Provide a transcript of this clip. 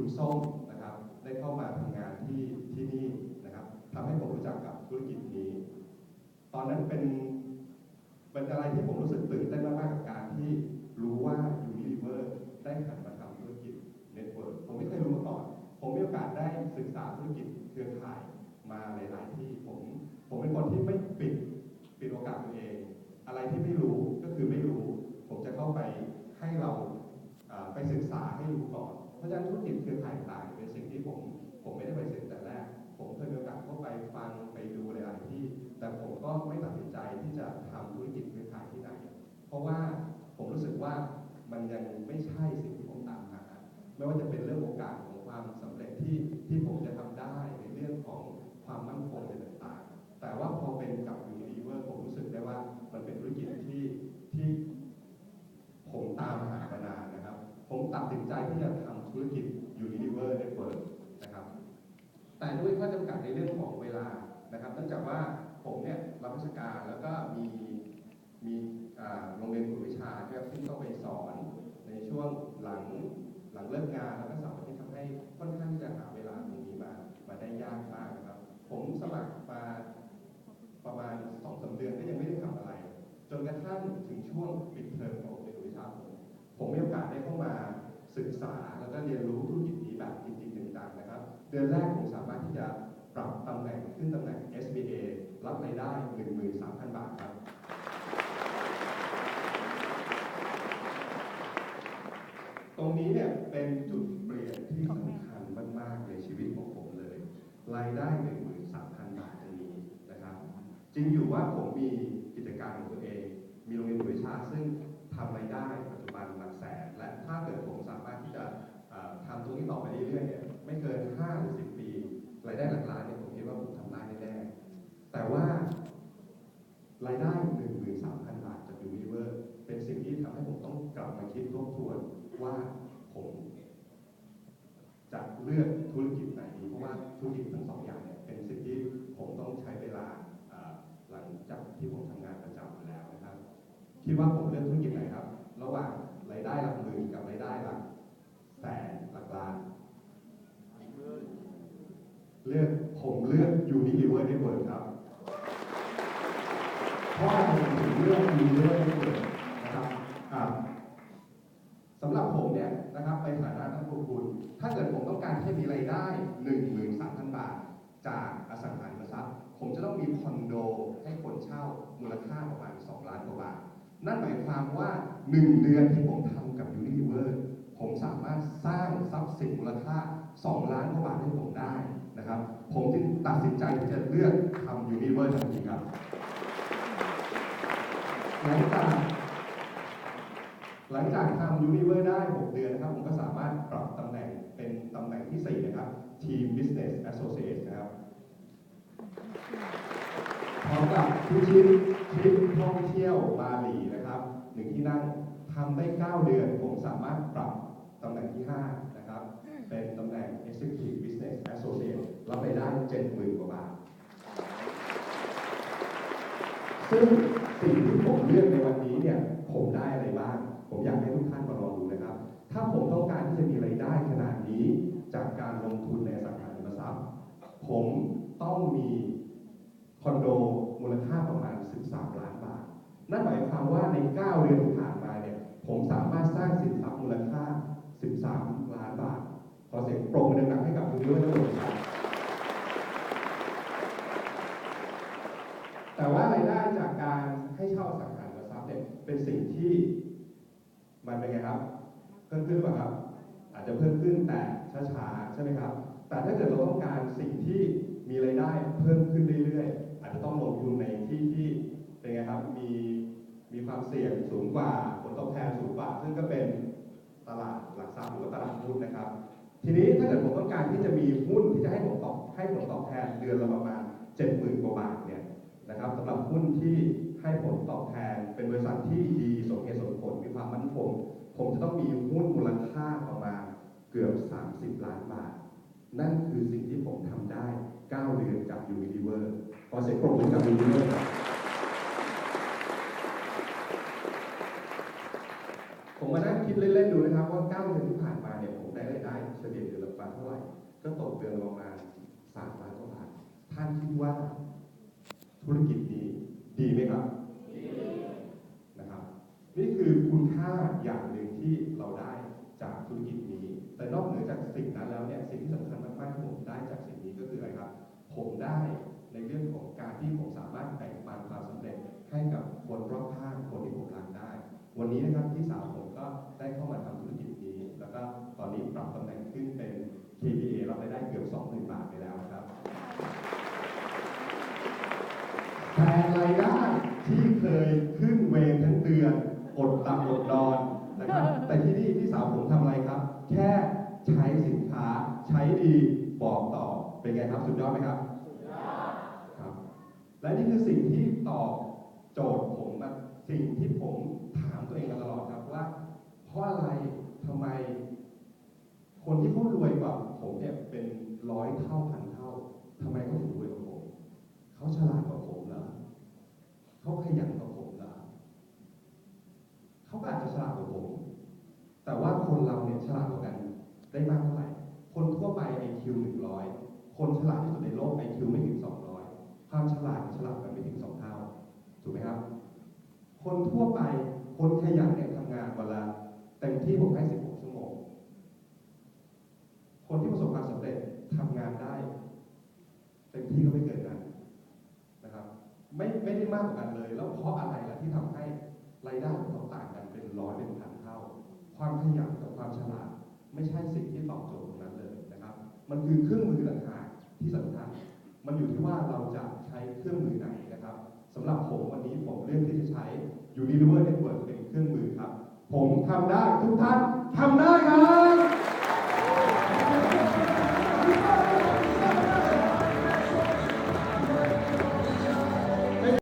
คุณส้มนะครับได้เข้ามาทำงานที่ที่นี่นะครับทำให้ผมรู้จักกับธุรกิจนี้ ตอนนั้นเป็นเป็นอะไรที่ผมรู้สึกตื่นเต้นมากๆกับการที่รู้ว่า Unilever ได้หันมาทำธุรกิจเน็ตเวิร์กผมไม่เคยรู้มาก่อน ผมมีโอกาสได้ศึกษาธุรกิจเครือข่ายมาหลายๆที่ ผมผมเป็นคนที่ไม่ปิดปิดโอกาสตัวเอง อะไรที่ไม่รู้ก็คือไม่รู้ ผมจะเข้าไปให้เราอ่าไปศึกษาให้รู้ก่อน เพราะฉะนั้นธุรกิจเครือข่ายต่างเป็นสิ่งที่ผมผมไม่ได้ไปศึกแต่แรก ผมเคยมีโอกาสเข้าไปฟังไปดูหลายๆที่ แต่ผมก็ไม่ตัดสินใจที่จะทำธุรกิจเครือข่ายที่ไหน เพราะว่าผมรู้สึกว่ามันยังไม่ใช่สิ่งที่ผมตามหาไม่ว่าจะเป็นเรื่องโอกาสของความสำเร็จที่ที่ผมจะทำได้ในเรื่องของความมั่นคงในต่างๆ แต่ว่าพอเป็นกับ Unilever ผมรู้สึกได้ว่ามันเป็นธุรกิจที่ที่ผมตามหามานานนะครับ ผมตัดสินใจที่จะทำธุรกิจ Unilever Network นะครับ แต่ด้วยข้อจำกัดในเรื่องของเวลานะครับเนื่องจากว่าผมเนี่ยรับราชการแล้วก็มีมีอ่าโรงเรียนกวดวิชาที่ที่ต้องไปสอนในช่ วงหลังหลังเลิกงานแล้วก็เสาร์อาทิตย์ทำให้ค่อนข้างที่จะหาเวลาตรงนี้มามาได้ยากมากนะครับ ผมสมัครมาประมาณสองสามเดือนก็ยังไม่ได้ทำอะไร จนกระทั่งถึงช่วงปิดเทอมของเรียนกวดวิชาผมผมมีโอกาสได้เข้ามาศึกษาแล้วก็เรียนรู้ธุรกิจนี้แบบจริงๆจังๆนะครับ เดือนแรกผมสามารถที่จะปรับตำแหน่งขึ้นตำแหน่ง SBA รับรายได้ 13,000 บาทครับ ตรงนี้ เป็นจุดเปลี่ยนที่สำคัญมากๆในชีวิตของผมเลย รายได้ 13,000 บาทตรงนี้นะครับ จริงอยู่ว่าผมมีกิจการของตัวเอง มีโรงเรียนวิชาซึ่งทำรายได้ปัจจุบันหลักแสน และถ้าเกิดผมสามารถที่จะทำตรงนี้ต่อไปเรื่อยๆเนี่ยไม่เกิน5หรือ10 ปี รายได้หลักล้านเนี่ยผมคิดว่าผมทำได้แน่ๆแต่ว่ารายได้ 13,000 บาทจาก Unilever เป็นสิ่งที่ทำให้ผมต้องกลับมาคิดทบทวนว่าผมจะเลือกธุรกิจไหนดีเพราะว่า ธุรกิจทั้งสองอย่างเนี่ยเป็นสิ่งที่ผมต้องใช้เวลาหลังจากที่ผมทำงานประจำอยู่แล้วนะครับคิดว่าผมเลือกธุรกิจไหนครับ ระหว่างรายได้หลักหมื่นกับรายได้หลักแสนหลักล้านเลือกผมเลือก Unilever Network ครับเพราะอผมถึงเลือก Unilever Network นะครับอ่าสำหรับผมเนี่ยนะครับในฐานะนักลงทุน ถ้าเกิดผมต้องการให้มีรายได้ 13,000 บาท จากอสังหาริมทรัพย์ ผมจะต้องมีคอนโดให้คนเช่ามูลค่าประมาณ 2 ล้านกว่าบาท นั่นหมายความว่า 1 เดือนที่ผมทำกับ Unilever ผมสามารถสร้างทรัพย์สินมูลค่า 2 ล้านกว่าบาทให้ผมได้นะครับ ผมจึงตัดสินใจที่จะเลือกทำ Unilever ทันทีครับหลังจากหลังจากทำ Unilever ได้ 6 เดือนนะครับ ผมก็สามารถปรับตำแหน่งเป็นตำแหน่งที่ 4 นะครับ Team Business Associate นะครับพร้อมกับพิชิตทริปท่องเที่ยวบาหลีนะครับหนึ่งที่นั่งทำได้ 9 เดือน ผมสามารถปรับตำแหน่งที่ 5 นะครับ เป็นตำแหน่ง Executive Business Associate รับไปได้ 70,000 กว่าบาท ซึ่งสิ่งที่ผมเลือกในวันนี้เนี่ย ผมได้อะไรบ้าง ผมอยากให้ทุกท่านมาลองดูนะครับ ถ้าผมต้องการที่จะมีรายได้ขนาดนี้ จากการลงทุนในสังหาริมทรัพย์ ผมต้องมีคอนโดมูลค่าประมาณ 13 ล้านบาท นั่นหมายความว่าใน 9 เดือนที่ผ่านมาเนี่ย ผมสามารถสร้างสินทรัพย์มูลค่า 13 ล้านบาท ขอเสียงปรบมือดังๆให้กับคุณด้วยนะครับแต่ว่ารายได้จากการให้เช่าสังหาริมทรัพย์เนี่ยเป็นสิ่งที่มันเป็นไงครับ เพิ่มขึ้นหรือเปล่าครับ อาจจะเพิ่มขึ้นแต่ ช้าๆ ใช่ไหมครับ แต่ถ้าเกิดเราต้องการสิ่งที่มีรายได้เพิ่มขึ้นเรื่อยๆ อาจจะต้องลงทุนในที่ที่เป็นไงครับมีมีความเสี่ยงสูงกว่าผลตอบแทนสูงกว่า ซึ่งก็เป็นตลาดหลักทรัพย์หรือว่าตลาดหุ้นนะครับ ทีนี้ถ้าเกิดผมต้องการที่จะมีหุ้นที่จะให้ผมตอบให้ผลตอบแทนเดือนละประมาณ70,000กว่าบาทเนี่ยนะครับสำหรับหุ้นที่ให้ผลตอบแทนเป็นบริษัทที่ดีสมเหตุสมผลมีความมั่นคงผมจะต้องมีหุ้นมูลค่าประมาณ เกือบ 30 ล้านบาท นั่นคือสิ่งที่ผมทำได้ 9 เดือนกับ Unilever ขอเสียงปรบมือกับ Unilever ครับผมมานั่งคิดเล่นๆดูนะครับว่า 9 เดือนที่ผ่านมาเนี่ยผมได้รายได้เฉลี่ยเดือนละนประมาณสามล้านกว่าบาท ท่านคิดว่าธุรกิจนี้ดีไหมครับนะครับ นี่คือคุณค่าอย่างหนึ่งที่เราได้จากธุรกิจนี้ แต่นอกเหนือจากสิ่งนั้นแล้วเนี่ยสิ่งที่สำคัญมากๆที่ผมได้จากสิ่งนี้ก็คืออะไรครับ ผมได้ในเรื่องของการที่ผมสามารถแบ่งปันความสำเร็จให้กับคนรอบข้างคนที่ผมรักได้ วันนี้นะครับพี่สาวผมก็ได้เข้ามาทำธุรกิจนี้ แล้วก็ตอนนี้ปรับตำแหน่งขึ้นเป็น KPA รับรายได้เกือบ20,000บาทไปแล้วครับแต่รายได้ที่เคยขึ้นเวรทั้งเดือนอดหลับอดนอนนะครับแต่ที่นี่พี่สาวผมทำอะไร แค่ใช้สินค้าใช้ดีบอกต่อเป็นไงครับสุดยอดไหมครับครับ และนี่คือสิ่งที่ตอบโจทย์ผมมาสิ่งที่ผมถามตัวเองมาตลอดครับว่า เพราะอะไรทำไม คนที่เขารวยกว่าผมเนี่ยเป็นร้อยเท่าพันเท่าทำไมเขาถึงรวยกว่าผมเขาฉลาดกว่าผมเหรอเขาขยันกว่าผมเหรอเขาก็อาจจะฉลาดกว่าผม แต่ว่าคนเราเนี่ยฉลาดกว่ากัน ได้มากเท่าไหร่ คนทั่วไป IQ 100 คนฉลาดที่สุดในโลก IQ ไม่ถึง 200 ความฉลาดฉลาดกันไม่ถึง 2 เท่า ถูกไหมครับ คนทั่วไป คนขยันเนี่ยทำงานวันละเต็มที่ผมให้ 16 ชั่วโมง คนที่ประสบความสำเร็จทำงานได้ เต็มที่ก็ไม่เกินนั้นนะครับ ไม่ไม่ได้มากกว่ากันเลย แล้วเพราะอะไรล่ะที่ทำให้รายได้ของเขาต่างกันเป็นร้อยเป็นพันเท่า ความขยันกับความฉลาด ไม่ใช่สิ่งที่ตอบโจทย์ตรงนั้นเลยนะครับ มันคือเครื่องมือต่างหากที่สำคัญ มันอยู่ที่ว่าเราจะใช้เครื่องมือไหนนะครับสำหรับผมวันนี้ผมเลือกที่จะใช้ Unilever Network เป็นเครื่องมือครับ ผมทำได้ทุกท่านทำได้ครับ